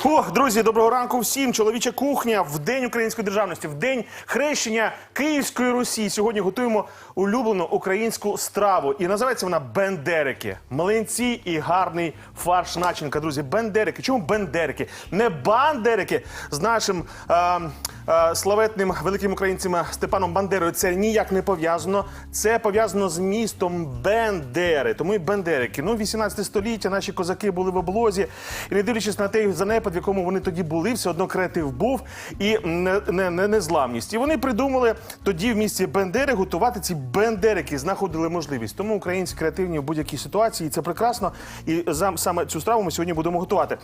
Фух, друзі, доброго ранку всім. Чоловіча кухня в день української державності, в день хрещення Київської Русі. Сьогодні готуємо улюблену українську страву. І називається вона бендерики. Млинці і гарний фарш начинка. Друзі, бендерики. Чому бендерики? Не бандерики з нашим. е, е, Славетним великим українцем Степаном Бандерою це ніяк не пов'язано. Це пов'язано з містом Бендери. Тому і Бендерики. Ну, 18 століття наші козаки були в облозі, і не дивлячись на той занепад, в якому вони тоді були, все одно креатив був і не, не, не, незламність. І вони придумали тоді в місті Бендери готувати ці бендерики, знаходили можливість. Тому українці креативні в будь-якій ситуації, і це прекрасно. І за- саме цю страву ми сьогодні будемо готувати.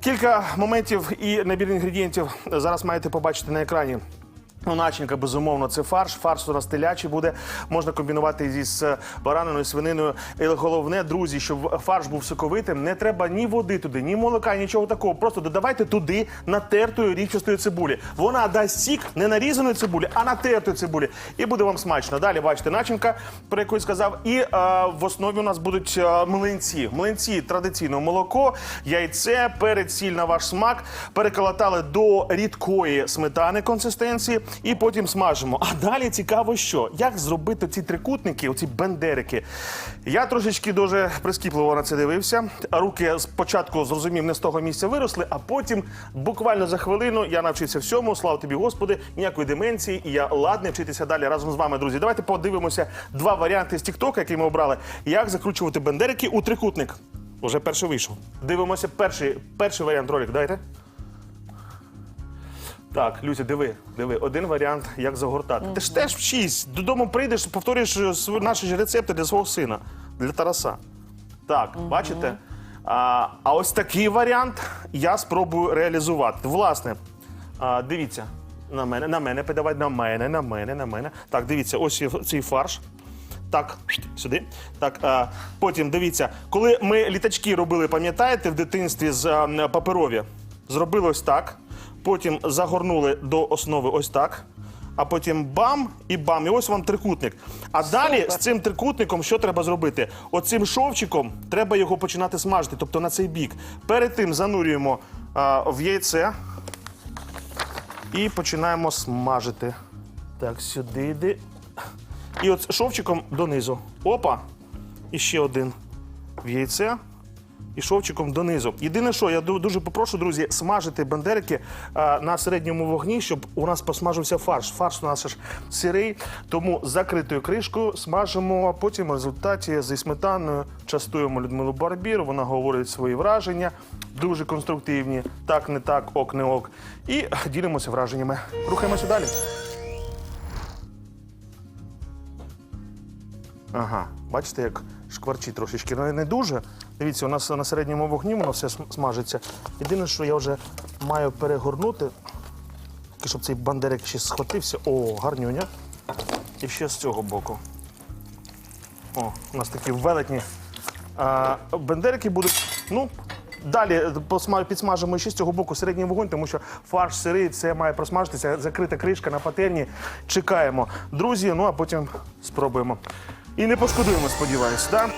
Кілька моментів і набір інгредієнтів зараз маєте побачити на екрані. Ну, начинка, безумовно, це фарш. Фарш у буде. Можна комбінувати з бараниною, свининою. І головне, друзі, щоб фарш був соковитим, не треба ні води туди, ні молока, нічого такого. Просто додавайте туди натертої рівчастої цибулі. Вона дасть сік не нарізаної цибулі, а натертої цибулі. І буде вам смачно. Далі бачите, начинка, про яку я сказав. І е, в основі у нас будуть е, млинці. Млинці традиційно молоко, яйце, перець, сіль на ваш смак. Переколотали до рідкої сметани консистенції і потім смажимо. А далі цікаво, що як зробити ці трикутники, оці бендерики. Я трошечки дуже прискіпливо на це дивився. Руки спочатку зрозумів, не з того місця виросли, а потім буквально за хвилину я навчився всьому. Слава тобі, Господи, ніякої деменції, і я ладний вчитися далі разом з вами, друзі. Давайте подивимося два варіанти з Тіктока, які ми обрали. Як закручувати бендерики у трикутник. Уже перший вийшов. Дивимося перший, перший варіант ролик. Дайте. Так, Люся, диви, диви, один варіант, як загортати. Ти ж теж вчись. Додому прийдеш, повторюєш е, св- наші ж рецепти для свого сина, для Тараса. Так, бачите? А, а ось такий варіант я спробую реалізувати. Власне, а, дивіться, на мене, на мене, подавай, на мене, на мене, на мене. Так, дивіться, ось є цей фарш. Так, сюди. Так, а, потім дивіться, коли ми літачки робили, пам'ятаєте, в дитинстві з а, м, паперові, зробили ось так. Потім загорнули до основи ось так. А потім бам і бам. І ось вам трикутник. А далі з цим трикутником що треба зробити? Оцим шовчиком треба його починати смажити, тобто на цей бік. Перед тим занурюємо а, в яйце і починаємо смажити. Так, сюди йди. І от шовчиком донизу. Опа! І ще один в яйце. І шовчиком донизу. Єдине, що я дуже попрошу, друзі, смажити бандерики а, на середньому вогні, щоб у нас посмажився фарш. Фарш у нас аж сирий, тому закритою кришкою смажимо. а Потім в результаті зі сметаною частуємо Людмилу Барбір. Вона говорить свої враження, дуже конструктивні. Так, не так, ок, не ок. І ділимося враженнями. Рухаємося далі. Ага, бачите, як шкварчить трошечки. Ну, не дуже. Дивіться, у нас на середньому вогні воно все смажиться. Єдине, що я вже маю перегорнути, щоб цей бандерик ще схватився. О, гарнюня. І ще з цього боку. О, у нас такі велетні. А, бендерики будуть, ну. Далі підсмажимо ще з цього боку середній вогонь, тому що фарш сирий, це має просмажитися, закрита кришка на патерні. Чекаємо. Друзі, ну а потім спробуємо. І не пошкодуємо, сподіваюся, так?